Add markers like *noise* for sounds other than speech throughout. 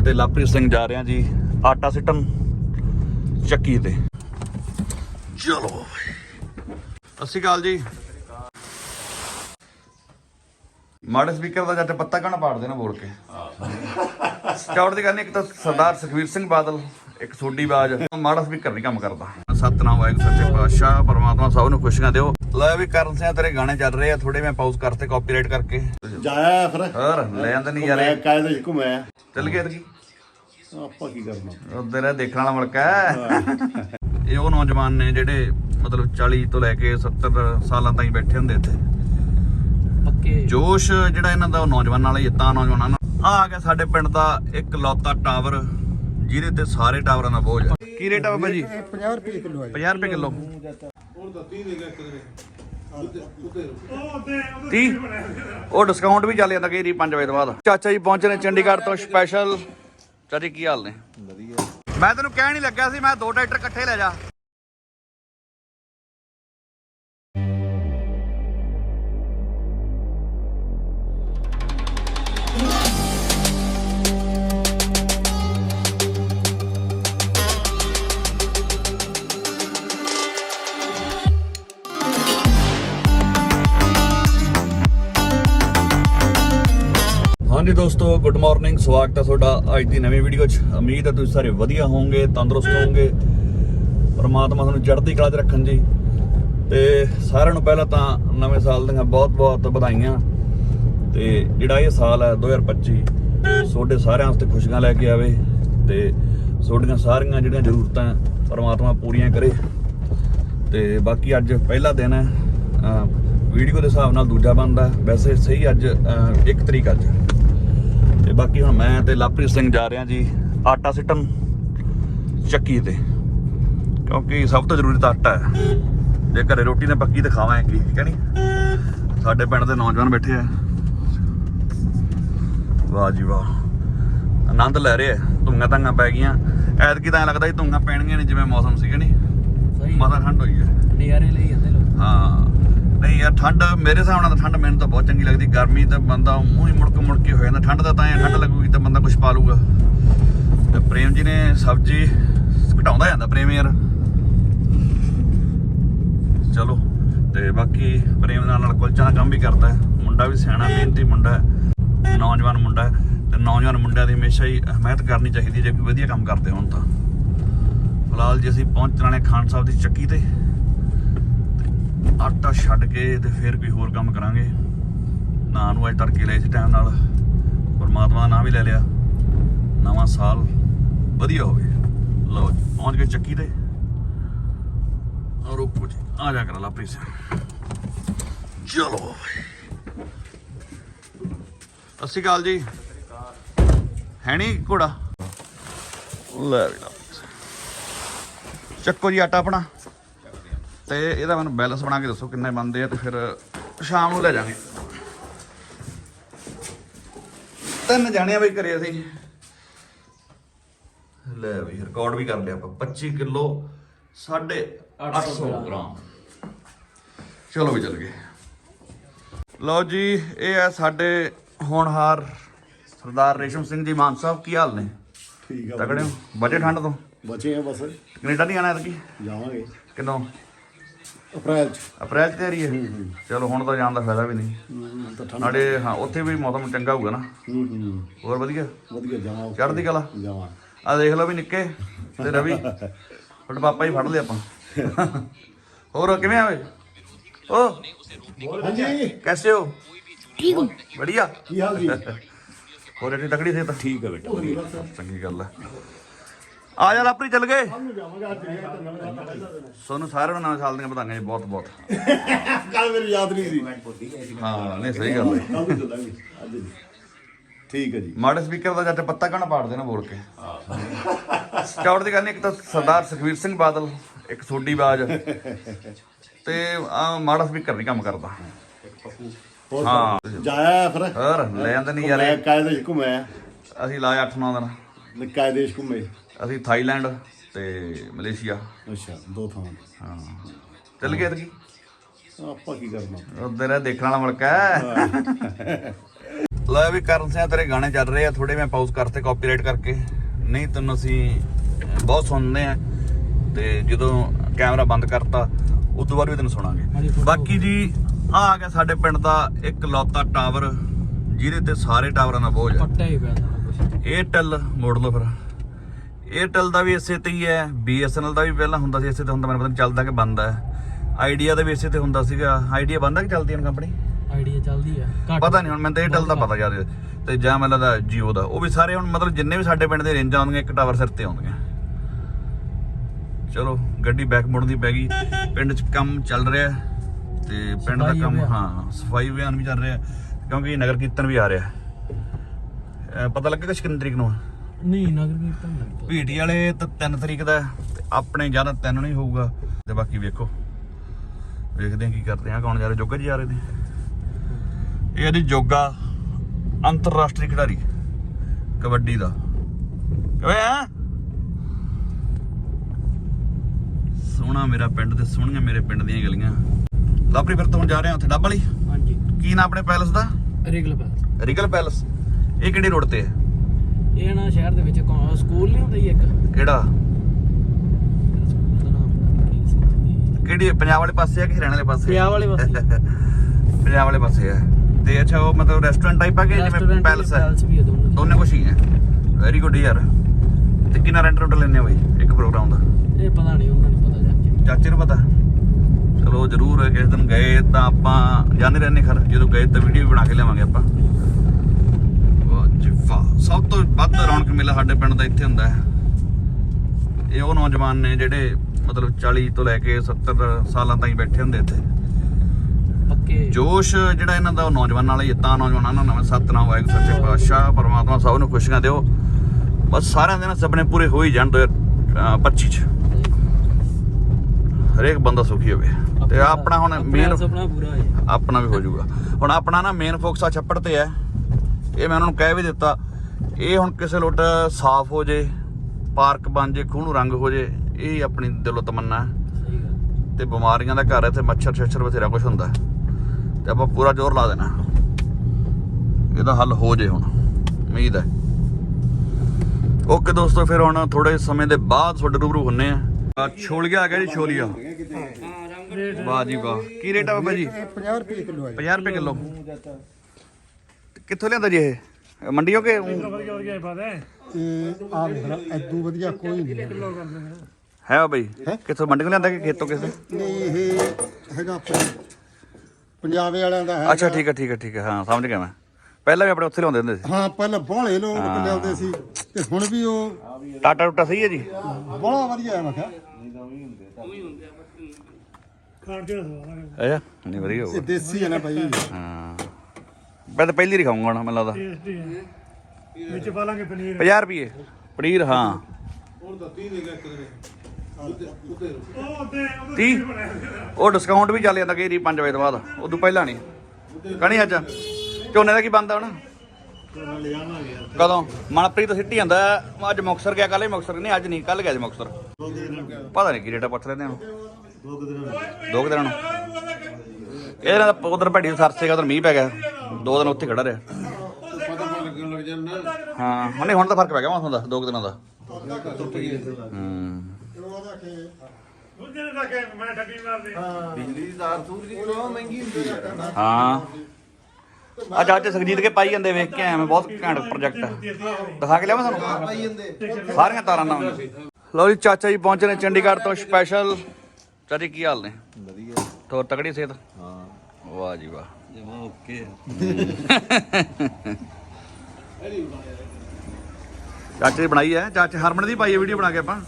ਮੈਂ ਤੇ ਲਵਪ੍ਰੀਤ ਸਿੰਘ ਜਾ ਰਹੇ ਹਾਂ ਜੀ ਆਟਾ ਸਿੱਟਣ ਚੱਕੀ ਤੇ। ਚਲੋ ਸ਼੍ਰੀ ਅਕਾਲ ਜੀ। ਮਾੜੇ ਸਪੀਕਰ ਦਾ ਜੱਟ ਪੱਤਾ ਕਣਾ ਪਾੜ ਦੇਣਾ ਬੋਲ ਕੇ। ਸਟਾਰਟ ਦੀ ਕਰਨੀ ਇੱਕ ਤਾਂ ਸਰਦਾਰ ਸੁਖਵੀਰ ਸਿੰਘ ਬਾਦਲ ਇੱਕ ਸੋਡੀ ਬਾਜ। ਮਾੜਾ ਸਪੀਕਰ ਨਹੀਂ ਕੰਮ ਕਰਦਾ। ਸਤਨਾਮ ਵਾਹਿਗੁਰੂ ਸੱਚੇ ਪਾਤਸ਼ਾਹ ਪਰਮਾਤਮਾ ਸਭ ਨੂੰ ਖੁਸ਼ੀਆਂ ਦਿਓ। ਲੈ ਵੀ ਕਰਨ ਸਿਆ ਤੇਰੇ ਗਾਣੇ ਚੱਲ ਰਹੇ ਆ ਥੋੜੇ ਮੈਂ ਪਾਉਜ਼ ਕਰਤੇ ਕਾਪੀਰਾਈਟ ਕਰਕੇ। ਜਾਇਆ ਫਿਰ। ਹੋਰ ਲੈ ਜਾਂਦੇ ਨਹੀਂ ਯਾਰ। ਕਾਇਦੇ ਚ ਘੁੰਮਿਆ। ਚੱਲ ਗਿਆ ਕੀ ਆਪਾਂ ਕੀ ਕਰਨਾ? ਉਧਰ ਦੇਖਣ ਵਾਲਾ ਮੁਲਕ ਹੈ। ਇਹ ਉਹ ਨੌਜਵਾਨ ਨੇ ਜਿਹੜੇ ਮਤਲਬ 40 ਤੋਂ ਲੈ ਕੇ 70 ਸਾਲਾਂ ਤਾਈਂ ਬੈਠੇ ਹੁੰਦੇ ਇੱਥੇ। ਪੱਕੇ। ਜੋਸ਼ ਜਿਹੜਾ ਇਹਨਾਂ ਦਾ ਉਹ ਨੌਜਵਾਨਾਂ ਵਾਲਾ ਹੀ ਤਾਂ ਨੌਜਵਾਨਾਂ ਨਾਲ ਆ ਆ ਗਿਆ ਸਾਡੇ ਪਿੰਡ ਦਾ ਇੱਕ ਲੌਤਾ ਟਾਵਰ ਜਿਹਦੇ ਤੇ ਸਾਰੇ ਟਾਵਰਾਂ ਦਾ ਬੋਝ ਹੈ। ਕੀ ਰੇਟ ਆ ਬਾਬਾ ਜੀ? 50 ਰੁਪਏ ਕਿਲੋ ਹੈ 50 ਰੁਪਏ ਕਿਲੋ। 30 ਉਹ ਡਿਸਕਾਊਂਟ ਵੀ ਚੱਲ ਜਾਂਦਾ ਕਈ ਰੀ 5 ਵਜੇ ਤੋਂ ਬਾਅਦ। ਚਾਚਾ ਜੀ ਪਹੁੰਚੇ ਨੇ ਚੰਡੀਗੜ੍ਹ ਤੋਂ ਸਪੈਸ਼ਲ ਚਾਚੀ ਕੀ ਹਾਲ ਨੇ? ਵਧੀਆ। ਮੈਂ ਤੈਨੂੰ ਕਹਿਣ ਹੀ ਲੱਗਿਆ ਸੀ ਮੈਂ ਦੋ ਟਰੈਕਟਰ ਇਕੱਠੇ ਲੈ ਜਾ। ਹਾਂਜੀ ਦੋਸਤੋ ਗੁੱਡ ਮਾਰਨਿੰਗ ਸਵਾਗਤ ਹੈ ਤੁਹਾਡਾ ਅੱਜ ਦੀ ਨਵੀਂ ਵੀਡੀਓ 'ਚ। ਉਮੀਦ ਹੈ ਤੁਸੀਂ ਸਾਰੇ ਵਧੀਆ ਹੋਵੋਗੇ, ਤੰਦਰੁਸਤ ਹੋਵੋਗੇ। ਪਰਮਾਤਮਾ ਤੁਹਾਨੂੰ ਚੜ੍ਹਦੀ ਕਲਾ 'ਚ ਰੱਖਣ ਜੀ। ਤੇ ਸਾਰਿਆਂ ਨੂੰ ਪਹਿਲਾਂ ਤਾਂ ਨਵੇਂ ਸਾਲ ਦੀਆਂ ਬਹੁਤ-ਬਹੁਤ ਵਧਾਈਆਂ। ਤੇ ਜਿਹੜਾ ਇਹ ਸਾਲ ਹੈ 2025 ਤੁਹਾਡੇ ਸਾਰਿਆਂ ਵਾਸਤੇ ਖੁਸ਼ੀਆਂ ਲੈ ਕੇ ਆਵੇ। ਤੇ ਤੁਹਾਡੀਆਂ ਸਾਰੀਆਂ ਜਿਹੜੀਆਂ ਜ਼ਰੂਰਤਾਂ ਪਰਮਾਤਮਾ ਪੂਰੀਆਂ ਕਰੇ। ਤੇ ਬਾਕੀ ਅੱਜ ਪਹਿਲਾ ਦਿਨ ਹੈ। ਵੀਡੀਓ ਦੇ ਹਿਸਾਬ ਨਾਲ ਦੂਜਾ ਬਣਦਾ। ਵੈਸੇ ਸਹੀ ਅੱਜ 1 ਤਰੀਕ ਅੱਜ। ਤੇ ਬਾਕੀ ਹੁਣ ਮੈਂ ਤੇ ਲਵਪ੍ਰੀਤ ਸਿੰਘ ਜਾ ਰਹੇ ਹਾਂ ਜੀ ਆਟਾ ਸਿੱਟਣ ਚੱਕੀ ਤੇ। ਕਿਉਂਕਿ ਸਭ ਤੋਂ ਜ਼ਰੂਰੀ ਤਾਂ ਆਟਾ ਹੈ। ਜੇ ਘਰੇ ਰੋਟੀ ਨੇ ਪੱਕੀ ਤੇ ਖਾਵਾਂਗੇ ਕੀ ਠੀਕ ਹੈ ਨਹੀਂ ਸਾਡੇ ਪਿੰਡ ਦੇ ਨੌਜਵਾਨ ਬੈਠੇ ਆ। ਵਾਹ ਜੀ ਵਾਹ। ਆਨੰਦ ਲੈ ਰਹੇ ਆ। ਧੁੰਗਾ ਧੰਗਾ ਪੈ ਗਈਆਂ। ਐਤਕੀ ਤਾਂ ਲੱਗਦਾ ਸੀ ਧੁੰਗਾ ਪੈਣਗੀਆਂ ਨਹੀਂ ਜਿਵੇਂ ਮੌਸਮ ਸੀਗਾ ਨਹੀਂ ਸਹੀ। ਮਾਤਾ ਠੰਡ ਹੋਈ ਹੈ। ਨਜ਼ਾਰੇ ਲਈ ਜਾਂਦੇ ਲੋਕ। ਹਾਂ। ਨਹੀਂ ਯਾਰ, ਠੰਡ ਮੇਰੇ ਹਿਸਾਬ ਨਾਲ ਤਾਂ ਠੰਡ ਮੈਨੂੰ ਤਾਂ ਬਹੁਤ ਚੰਗੀ ਲੱਗਦੀ, ਗਰਮੀ ਤਾਂ ਬੰਦਾ ਮੂੰਹ ਹੀ ਮੁੜਕ ਮੁੜ ਕੇ ਹੋ ਜਾਂਦਾ, ਠੰਡ ਦਾ ਤਾਂ ਐਂ, ਠੰਡ ਲੱਗੂਗੀ ਤਾਂ ਬੰਦਾ ਕੁਝ ਪਾ ਲੂਗਾ ਤੇ ਪ੍ਰੇਮ ਜੀ ਨੇ ਸਬਜ਼ੀ ਘਟਾਉਂਦਾ ਜਾਂਦਾ, ਪ੍ਰੇਮ ਯਾਰ। ਚਲੋ, ਤੇ ਬਾਕੀ ਪ੍ਰੇਮ ਨਾਲ ਨਾਲ ਕੁਲਚਾ ਦਾ ਕੰਮ ਵੀ ਕਰਦਾ ਮੁੰਡਾ ਵੀ ਸਿਆਣਾ, ਮਿਹਨਤੀ ਮੁੰਡਾ ਹੈ, ਨੌਜਵਾਨ ਮੁੰਡਾ ਹੈ, ਤੇ ਨੌਜਵਾਨ ਮੁੰਡਿਆਂ ਦੀ ਹਮੇਸ਼ਾ ਹੀ ਹਮਾਇਤ ਕਰਨੀ ਚਾਹੀਦੀ ਜੇ ਕੋਈ ਵਧੀਆ ਕੰਮ ਕਰਦੇ ਹੋਣ ਤਾਂ। ਫਿਲਹਾਲ ਜੀ ਅਸੀਂ ਪਹੁੰਚ ਵਾਲੇ ਖਾਨ ਸਾਹਿਬ ਦੀ ਚੱਕੀ ਤੇ। ਆਟਾ ਛੱਡ ਕੇ ਤੇ ਫਿਰ ਕੋਈ ਹੋਰ ਕੰਮ ਕਰਾਂਗੇ। ਨਾਂ ਨੂੰ ਅੱਜ ਤੜਕੇ ਲਏ ਸੀ ਟਾਈਮ ਨਾਲ। ਪਰਮਾਤਮਾ ਨਾਂ ਵੀ ਲੈ ਲਿਆ। ਨਵਾਂ ਸਾਲ ਵਧੀਆ ਹੋਵੇ। ਲਓ ਪਹੁੰਚ ਗਏ ਚੱਕੀ ਤੇ। ਔਰ ਰੁਕੋ ਆ ਜਾ ਕਰਾ ਲਾ ਪ੍ਰੀਸ ਚਲੋ ਸਤਿ ਸ਼੍ਰੀ ਅਕਾਲ ਜੀ। ਹੈ ਨਹੀਂ ਘੋੜਾ? ਲੈ ਵੀ ਚੱਕੋ ਜੀ ਆਟਾ ਆਪਣਾ। ਤੇ ਇਹਦਾ ਮੈਨੂੰ ਬੈਲੈਂਸ ਬਣਾ ਕੇ ਦੱਸੋ ਕਿੰਨੇ ਬੰਦੇ ਆ ਤੇ ਫਿਰ ਸ਼ਾਮ ਨੂੰ ਲੈ ਜਾਵਾਂਗੇ। ਤਿੰਨ ਜਾਣੇ ਆ ਬਈ ਘਰੇ ਅਸੀਂ। ਲੈ ਬਈ ਰਿਕਾਰਡ ਵੀ ਕਰ ਲਿਆ ਆਪਾਂ 25 ਕਿਲੋ 850 ਗ੍ਰਾਮ। ਚਲੋ ਵੀ ਚੱਲ ਗਏ। ਲਓ ਜੀ ਇਹ ਹੈ ਸਾਡੇ ਹੋਣਹਾਰ ਸਰਦਾਰ ਰੇਸ਼ਮ ਸਿੰਘ ਜੀ ਮਾਨ ਸਾਹਿਬ ਕੀ ਹਾਲ ਨੇ? ਠੀਕ ਆ ਤਕੜੇ ਹੋ? ਬਜੇ ਠੰਡ ਤੋਂ? ਬਚੇ ਆ ਬਸ। ਕੈਨੇਡਾ ਨਹੀਂ ਆਣਾ ਐਤਕੀ? ਜਾਵਾਂਗੇ। ਕਿਦੋਂ? ਅਪ੍ਰੈਲ ਚ। ਅਪ੍ਰੈਲ ਚ ਤੇਰੀ ਹੈ। ਚਲੋ ਹੁਣ ਤਾਂ ਜਾਣ ਦਾ ਫਾਇਦਾ ਵੀ ਨਹੀਂ। ਹੂੰ, ਤਾਂ ਠੰਡ ਨਾਲੇ ਹਾਂ ਉੱਥੇ ਵੀ ਮੌਸਮ ਚੰਗਾ ਹੋਊਗਾ ਨਾ। ਹੂੰ ਹੂੰ। ਹੋਰ ਵਧੀਆ? ਵਧੀਆ ਜਾਵਾਂ ਚੜ੍ਹਦੀ ਕਲਾ? ਜਾਵਾਂ ਆ ਦੇਖ ਲਓ ਵੀ ਨਿੱਕੇ ਤੇ ਰਵੀ। ਤੁਹਾਡੇ ਪਾਪਾ ਹੀ ਫੜ ਲਿਆ ਆਪਾਂ। ਹੋਰ ਕਿਵੇਂ ਆ ਵੇ ਓ। ਹਾਂਜੀ। ਕੈਸੇ ਹੋ? ਠੀਕ ਹੋ। ਬੜੀਆ ਕੀ ਹਾਲ ਜੀ? ਹੋਰ ਐਡੀ ਤਕੜੀ ਸੇ ਤਾਂ ਠੀਕ ਹੈ ਬੇਟਾ ਚੰਗੀ ਗੱਲ ਹੈ ਆ ਜਾ ਲਾਪਰੀ ਚੱਲ ਗਏ। ਸੋਨੂੰ ਸਾਰਿਆਂ ਨੂੰ ਨਵੇਂ ਸਾਲ ਦੀਆਂ ਵਧਾਈਆਂ ਜੀ ਬਹੁਤ ਬਹੁਤ। ਕੱਲ ਮੇਰੀ ਯਾਦ ਨਹੀਂ ਸੀ। ਹਾਂ ਨਹੀਂ ਸਹੀ ਗੱਲ ਹੈ। ਠੀਕ ਹੈ ਜੀ। ਮਾੜੇ ਸਪੀਕਰ ਦਾ ਜੱਟ ਪੱਤਾ ਕਣਾ ਪਾੜ ਦੇਣਾ ਬੋਲ ਕੇ? ਸਟਾਰਟ ਦੀ ਕਰਨੀ ਇੱਕ ਤਾਂ ਸਰਦਾਰ ਸੁਖਵੀਰ ਸਿੰਘ ਬਾਦਲ ਇੱਕ ਸੋਡੀ ਬਾਜ। ਤੇ ਆ ਮਾੜਾ ਸਪੀਕਰ ਨਹੀਂ ਕੰਮ ਕਰਦਾ। ਹਾਂ। ਜਾਇਆ ਫਿਰ? ਹੋਰ ਲੈ ਜਾਂਦੇ ਨਹੀਂ ਯਾਰ। ਕਾਇਦੇ ਘੁੰਮਿਆ? ਅਸੀਂ ਲਾਏ 8-9 ਦਿਨ। ਕਾਇਦੇ ਘੁੰਮੇ। ਅਸੀਂ ਥਾਈਲੈਂਡ ਤੇ ਮਲੇਸ਼ੀਆ। ਅੱਛਾ ਦੋ ਥਾਂ ਹਾਂ। ਚੱਲ ਗਏ ਕੀ ਆਪਾਂ ਕੀ ਕਰਨਾ? ਉਧਰ ਦੇਖਣ ਵਾਲਾ ਮੁਲਕ ਹੈ। ਲੈ ਵੀ ਕਰਨ ਸਿਆ ਤੇਰੇ ਗਾਣੇ ਚੱਲ ਰਹੇ ਆ ਥੋੜੇ ਮੈਂ ਪਾਉਜ਼ ਕਰਤੇ ਕਾਪੀਰਾਈਟ ਕਰਕੇ। ਨਹੀਂ ਤੈਨੂੰ ਅਸੀਂ ਬਹੁਤ ਸੁਣਦੇ ਆ ਤੇ ਜਦੋਂ ਕੈਮਰਾ ਬੰਦ ਕਰਤਾ ਉਸ ਤੋਂ ਬਾਅਦ ਵੀ ਤੈਨੂੰ ਸੁਣਾਂਗੇ। ਬਾਕੀ ਜੀ ਆਹ ਆ ਗਿਆ ਸਾਡੇ ਪਿੰਡ ਦਾ ਇੱਕ ਲੌਤਾ ਟਾਵਰ ਜਿਹਦੇ ਤੇ ਸਾਰੇ ਟਾਵਰਾਂ ਦਾ ਬੋਝ ਹੈ ਪੱਟਾ ਹੀ ਪਿਆ ਕੁਝ ਏਅਰਟੈਲ ਮੋੜ ਲਓ ਫਿਰ। ਏਅਰਟੈਲ ਦਾ ਵੀ ਇਸੇ ਤੇ ਹੀ ਹੈ BSNL ਦਾ ਵੀ ਪਹਿਲਾਂ ਹੁੰਦਾ ਸੀ ਇਸੇ ਤੇ ਹੁੰਦਾ ਮੈਨੂੰ ਪਤਾ ਨਹੀਂ ਚੱਲਦਾ ਕਿ ਬੰਦ ਹੈ। ਆਈਡੀਆ ਦਾ ਵੀ ਇਸੇ ਤੇ ਹੁੰਦਾ ਸੀਗਾ। ਆਈਡੀਆ ਬੰਦ ਹੈ ਕਿ ਚੱਲਦੀ ਹੈ ਕੰਪਨੀ ਆਈਡੀਆ ਚੱਲਦੀ ਘੱਟ। ਪਤਾ ਨਹੀਂ ਹੁਣ ਮੈਨੂੰ ਤਾਂ ਏਅਰਟੈਲ ਦਾ ਪਤਾ ਯਾਰ ਤੇ ਜਾਂ ਮੈਨੂੰ ਲੱਗਦਾ Jio ਦਾ। ਉਹ ਵੀ ਸਾਰੇ ਹੁਣ ਮਤਲਬ ਜਿੰਨੇ ਵੀ ਸਾਡੇ ਪਿੰਡ ਦੇ ਰੇਂਜ ਆਉਂਦੀਆਂ ਇੱਕ ਟਾਵਰ ਸਿਰ ਤੇ ਆਉਂਦੀਆਂ। ਚਲੋ ਗੱਡੀ ਬੈਕ ਮੁੜਨ ਦੀ ਪੈ ਗਈ। ਪਿੰਡ 'ਚ ਕੰਮ ਚੱਲ ਰਿਹਾ ਹੈ ਤੇ ਪਿੰਡ ਦਾ ਕੰਮ। ਹਾਂ ਸਫ਼ਾਈ ਅਭਿਆਨ ਵੀ ਚੱਲ ਰਿਹਾ ਹੈ, ਕਿਉਂਕਿ ਨਗਰ ਕੀਰਤਨ ਵੀ ਆ ਰਿਹਾ ਹੈ। ਪਤਾ ਲੱਗੇਗਾ ਕਿੰਨੀ ਤਰੀਕ ਨੂੰ? ਨਹੀਂ ਨਗਰ ਕੀਰਤਨ ਨਹੀਂ ਵਾਲੇ ਤਾਂ 3 ਤਰੀਕ ਦਾ ਹੈ, ਤੇ ਆਪਣੇ ਜ਼ਿਆਦਾ 3 ਨਹੀਂ ਹੋਊਗਾ। ਤੇ ਬਾਕੀ ਵੇਖੋ। ਵੇਖਦੇ ਹਾਂ ਕੀ ਕਰਦੇ ਆ ਕੌਣ ਜਾ ਰਹੇ ਜੋਗਾ ਜੀ ਜਾ ਰਹੇ ਨੇ। ਇਹ ਇਹਦੀ ਜੋਗਾ ਅੰਤਰਰਾਸ਼ਟਰੀ ਖਿਡਾਰੀ ਕਬੱਡੀ ਦਾ। ਕਿਵੇਂ ਆ? ਸੋਹਣਾ ਮੇਰਾ ਪਿੰਡ ਤੇ ਸੋਹਣੀਆਂ ਮੇਰੇ ਪਿੰਡ ਦੀਆਂ ਗਲੀਆਂ। ਲਾਪਰੀ ਫਿਰ ਤੋਂ ਜਾ ਰਹੇ ਆ ਉੱਥੇ ਡੱਬ ਵਾਲੀ? ਹਾਂਜੀ। ਕੀ ਨਾ ਆਪਣੇ ਪੈਲਸ ਦਾ? ਰੈਗੂਲਰ ਪਾਸ ਰਿਗਲ ਪੈਲਸ। ਇਹ ਕਿਹੜੀ ਰੋਡ ਤੇ ਹੈ? ਇਹ ਨਾ ਸ਼ਹਿਰ ਦੇ ਵਿੱਚ ਕੌਣ- ਸਕੂਲ ਨਹੀਂ ਹੁੰਦਾ ਜੀ ਇੱਕ? ਕਿਹੜਾ? ਸਕੂਲ ਦਾ ਨਾਮ ਕੀ ਸੀ ਕਿਹੜੀ ਪੰਜਾਬ ਵਾਲੇ ਪਾਸੇ ਆ ਕਿ ਹਰਿਆਣਾ ਵਾਲੇ ਪਾਸੇ? ਪੰਜਾਬ ਵਾਲੇ ਪਾਸੇ। *laughs* ਪੰਜਾਬ ਵਾਲੇ ਪਾਸੇ ਆ। ਤੇ ਅੱਛਾ ਉਹ ਮਤਲਬ ਰੈਸਟੋਰੈਂਟ ਟਾਈਪ ਆ ਕਿ ਜਿਵੇਂ ਪੈਲਸ ਹੈ ਪੈਲਸ ਵੀ ਹੈ ਦੋਨੋਂ ਦੋਨੇ ਕੁਛ ਹੀ ਹੈ ਵੈਰੀ ਗੁੱਡ ਯਾਰ। ਤੇ ਕਿੰਨਾ ਰੈਂਟ ਰੂਟ ਲੈਣੇ ਬਈ ਇੱਕ ਪ੍ਰੋਗਰਾਮ ਦਾ? ਇਹ ਪਤਾ ਨਹੀਂ ਉਹਨਾਂ ਨੂੰ ਪਤਾ ਜਾ ਚਾਚੇ ਨੂੰ ਪਤਾ? ਚਲੋ ਜਰੂਰ ਕਿਸੇ ਦਿਨ ਗਏ ਤਾਂ ਆਪਾਂ ਜਾਂਦੇ ਰਹਿੰਦੇ ਖਰ। ਜਦੋਂ ਗਏ ਤਾਂ ਵੀਡੀਓ ਵੀ ਬਣਾ ਕੇ ਲਿਆਵਾਂਗੇ ਆਪਾਂ। ਸਭ ਤੋਂ ਵੱਧ ਰੌਣਕ ਮੇਲਾ ਸਾਡੇ ਪਿੰਡ ਦਾ ਇੱਥੇ ਹੁੰਦਾ ਹੈ। ਇਹ ਉਹ ਨੌਜਵਾਨ ਨੇ ਜਿਹੜੇ ਮਤਲਬ 40 ਤੋਂ ਲੈ ਕੇ 70 ਸਾਲਾਂ ਤਾਈਂ ਬੈਠੇ ਹੁੰਦੇ ਇੱਥੇ। ਪੱਕੇ। ਜੋਸ਼ ਜਿਹੜਾ ਇਹਨਾਂ ਦਾ ਉਹ ਨੌਜਵਾਨਾਂ ਵਾਲਾ ਹੀ ਤਾਂ ਨੌਜਵਾਨਾਂ ਨੂੰ ਨਵੇਂ ਸਤਨਾਮ ਵਾਹਿਗੁਰੂ ਸੱਚੇ ਪਾਤਸ਼ਾਹ ਪਰਮਾਤਮਾ ਸਭ ਨੂੰ ਖੁਸ਼ੀਆਂ ਦਿਓ। ਬਸ ਸਾਰਿਆਂ ਦੇ ਨਾ ਸੁਪਨੇ ਪੂਰੇ ਹੋ ਹੀ ਜਾਣ 2025 ਚ। ਹਰੇਕ ਬੰਦਾ ਸੁਖੀ ਹੋਵੇ। ਤੇ ਆਪਣਾ ਹੁਣ ਮੇਨ ਸੁਪਨਾ ਪੂਰਾ ਹੋਇਆ ਆਪਣਾ ਵੀ ਹੋ ਜਾਊਗਾ। ਹੁਣ ਆਪਣਾ ਨਾ ਮੇਨ ਫੋਕਸ ਆ ਛੱਪੜ ਤੇ ਹੈ। ਇਹ ਮੈਂ ਉਹਨਾਂ ਨੂੰ ਕਹਿ ਵੀ ਦਿੱਤਾ ਇਹ ਹੁਣ ਕਿਸੇ ਲੋਟ ਸਾਫ਼ ਹੋ ਜੇ ਪਾਰਕ ਬਣ ਜੇ ਖੂਹ ਨੂੰ ਰੰਗ ਹੋ ਜੇ ਇਹ ਆਪਣੀ ਦਿਲੋਂ ਤਮੰਨਾ ਤੇ ਬਿਮਾਰੀਆਂ ਦਾ ਘਰ ਹੈ ਤੇ ਮੱਛਰ ਛੱਛਰ ਬਥੇਰਾ ਕੁਝ ਹੁੰਦਾ ਹੈ। ਤੇ ਆਪਾਂ ਪੂਰਾ ਜ਼ੋਰ ਲਾ ਦੇਣਾ। ਇਹਦਾ ਹੱਲ ਹੋ ਜੇ ਹੁਣ ਉਮੀਦ ਹੈ। ਓਕੇ ਦੋਸਤੋ ਫਿਰ ਹੁਣ ਥੋੜੇ ਸਮੇਂ ਦੇ ਬਾਅਦ ਤੁਹਾਡੇ ਰੂਬਰੂ ਹੁੰਨੇ ਆ। ਛੋਲੀਆ ਆ? ਗਿਆ ਜੀ ਛੋਲੀਆ ਵਾਹ ਜੀ ਵਾਹ। ਕੀ ਰੇਟ ਆ ਬਾਬਾ ਜੀ? 50 ਰੁਪਏ ਕਿਲੋ ਹੈ 50 ਰੁਪਏ ਕਿਲੋ। ਕਿੱਥੋਂ ਲਿਆਂਦਾ ਜੀ ਇਹ? ਇਹ ਮੰਡੀਓ ਕੇ ਊਂ? ਇਹ ਆ ਮੇਰਾ ਐਦੂ ਵਧੀਆ ਕੋਈ ਨਹੀਂ ਹੈ। ਵਾ ਬਈ? ਕਿੱਥੋਂ ਮੰਡੀ ਤੋਂ ਲਿਆਂਦਾ ਕਿ ਖੇਤੋਂ ਕਿਸੇ ਨਹੀਂ ਇਹ ਹੈਗਾ ਆਪਣੇ ਪੰਜਾਬ ਵਾਲਿਆਂ ਦਾ ਹੈ ਅੱਛਾ ਠੀਕ ਹੈ ਠੀਕ ਹੈ ਠੀਕ ਹੈ। ਹਾਂ ਸਮਝ ਗਿਆ ਮੈਂ। ਪਹਿਲਾਂ ਵੀ ਆਪਣੇ ਉੱਥੇ ਲਿਆਉਂਦੇ ਹੁੰਦੇ ਸੀ। ਹਾਂ ਪਹਿਲਾਂ ਬਾਹਲੇ ਲੋਕ ਲਿਆਉਂਦੇ ਸੀ ਤੇ ਹੁਣ ਵੀ ਉਹ ਟਾਟਾ ਟੁੱਟਾ ਸਹੀ ਹੈ ਜੀ? ਬੜਾ ਵਧੀਆ ਹੈ ਮੈਂ ਕਿਹਾ। ਅੱਛਾ ਨਹੀਂ ਵਧੀਆ ਇਹ ਹੋਊਗਾ ਦੇਸੀ ਹੈ ਨਾ ਭਾਈ। ਹਾਂ। ਮੈਂ ਤਾਂ ਪਹਿਲੀ ਹੀ ਖਾਊਂਗਾ ਹੁਣ ਮੈਨੂੰ ਲੱਗਦਾ। ਵਿੱਚ ਪਾਲਾਂਗੇ ਪਨੀਰ। 50 ਰੁਪਏ। ਪਨੀਰ ਹਾਂ। ਉਹ ਤੇ 30 ਉਹ ਡਿਸਕਾਊਂਟ ਵੀ ਚੱਲ ਜਾਂਦਾ ਕਈ ਰੀ 5 ਵਜੇ ਤੋਂ ਬਾਅਦ। ਉਦੋਂ ਪਹਿਲਾਂ ਨਹੀਂ। ਕਣੀ ਅੱਜ? ਝੋਨੇ ਦਾ ਕੀ ਬੰਦਾ ਹੁਣ? ਕਦੋਂ? ਮਨਪ੍ਰੀਤ ਤੋਂ ਸਿੱਟੀ ਜਾਂਦਾ। ਅੱਜ ਮੁਕਸਰ ਗਿਆ ਕੱਲ ਹੀ ਮੁਕਸਰ ਨਹੀਂ ਅੱਜ ਨਹੀਂ ਕੱਲ ਗਿਆ ਜੀ। ਮੁਕਸਰ ਪਤਾ ਨਹੀਂ ਕੀ ਰੇਟਾ ਪੁੱਛ ਲੈਂਦੇ ਹਾਂ ਦੋ ਕੁ ਦਿਨਾਂ ਨੂੰ ਇਹਦੇ ਨਾਲ ਉਧਰ ਉਧਰ ਮੀਂਹ ਪੈ ਗਿਆ। ਦੋ ਦਿਨ ਉੱਥੇ ਖੜਾ ਰਿਹਾ। ਹਾਂ ਹੁਣ ਨਹੀਂ ਹੁਣ ਤਾਂ ਫ਼ਰਕ ਪੈ ਗਿਆ ਮੌਸਮ ਦਾ ਦੋ ਕੁ ਦਿਨਾਂ ਦਾ। ਹੂੰ। ਦੂਜੇ ਤਾਂ ਕਿ ਮੈਂ ਠੱਗੀ ਮਾਰਦੀ ਹਾਂ। ਅੱਜ ਅੱਜ ਸੁਖਜੀਤ ਕੇ ਪਾਈ ਜਾਂਦੇ ਵੇਖ ਕੇ ਆਇਆ ਮੈਂ ਬਹੁਤ ਘੈਂਟ ਪ੍ਰੋਜੈਕਟ ਦਿਖਾ ਕੇ ਲਿਆਵਾਂ ਤੁਹਾਨੂੰ? ਸਾਰੀਆਂ ਤਾਰਾਂ ਨਾਲ ਲਓ ਜੀ ਚਾਚਾ ਜੀ ਪਹੁੰਚੇ ਨੇ ਚੰਡੀਗੜ੍ਹ ਤੋਂ ਸਪੈਸ਼ਲ ਚਾਚੀ ਕੀ ਹਾਲ ਨੇ? ਵਧੀਆ। ਤੋਰ ਤਕੜੀ ਸਿਹਤ? ਹਾਂ। ਵਾਹ ਜੀ ਵਾਹ। ਜਮਾ ਓਕੇ ਚਾਚੇ ਬਣਾਈ ਹੈ। ਚਾਚੇ ਹਰਮਨ ਦੀ ਪਾਈ ਹੈ ਵੀਡੀਓ ਬਣਾ ਕੇ ਆਪਾਂ।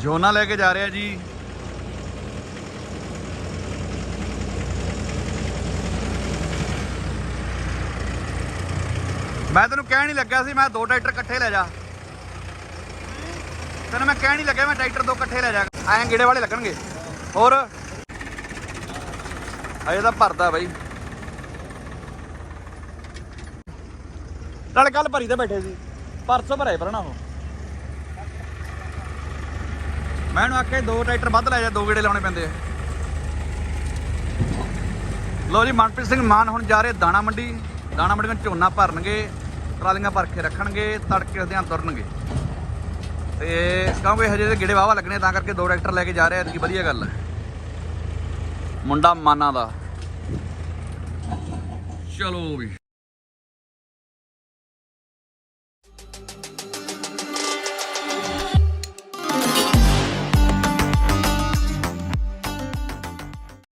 ਜੋਨਾ ਲੈ ਕੇ ਜਾ ਰਿਹਾ ਜੀ। ਮੈਂ ਤੈਨੂੰ ਕਹਿਣ ਨਹੀਂ ਲੱਗਾ ਸੀ, ਮੈਂ ਦੋ ਟਰੈਕਟਰ ਇਕੱਠੇ ਲੈ ਜਾ। ਤੈਨੂੰ ਮੈਂ ਕਹਿਣ ਨਹੀਂ ਲੱਗਿਆ, ਮੈਂ ਟਰੈਕਟਰ ਦੋ ਇਕੱਠੇ ਲੈ ਜਾ। ਐਂ ਗੇੜੇ ਵਾਲੇ ਲੱਗਣਗੇ। ਹੋਰ? ਅਜੇ ਤਾਂ ਭਰਦਾ ਬਾਈ। ਨਾਲੇ ਕੱਲ ਭਰੀ ਤੇ ਬੈਠੇ ਸੀ। ਪਰਸੋਂ ਭਰੇ ਪਰਣਾ ਉਹ। ਮੈਂ ਉਹਨੂੰ ਆਖਿਆ ਦੋ ਟਰੈਕਟਰ ਵੱਧ ਲੈ ਜਾ, ਦੋ ਗੇੜੇ ਲਾਉਣੇ ਪੈਂਦੇ ਆ। ਲੋ ਜੀ, ਮਨਪ੍ਰੀਤ ਸਿੰਘ ਮਾਨ ਹੁਣ ਜਾ ਰਹੇ ਦਾਣਾ ਮੰਡੀ। ਦਾਣਾ ਮੰਡੀ ਵਿੱਚ ਝੋਨਾ ਭਰਨਗੇ, ਟਰਾਲੀਆਂ ਭਰ ਕੇ ਰੱਖਣਗੇ, ਤੜਕੇ ਉਹਦਿਆਂ ਤੁਰਨਗੇ। ਤੇ ਕਿਉਂਕਿ ਹਜੇ ਤੇ ਗੇੜੇ ਵਾਵਾ ਲੱਗਣੇ, ਤਾਂ ਕਰਕੇ ਦੋ ਟਰੈਕਟਰ ਲੈ ਕੇ ਜਾ ਰਹੇ ਐਤਕੀ ਵਧੀਆ ਗੱਲ ਹੈ ਮੁੰਡਾ ਮਾਨਾ ਦਾ। ਚਲੋ ਵੀ।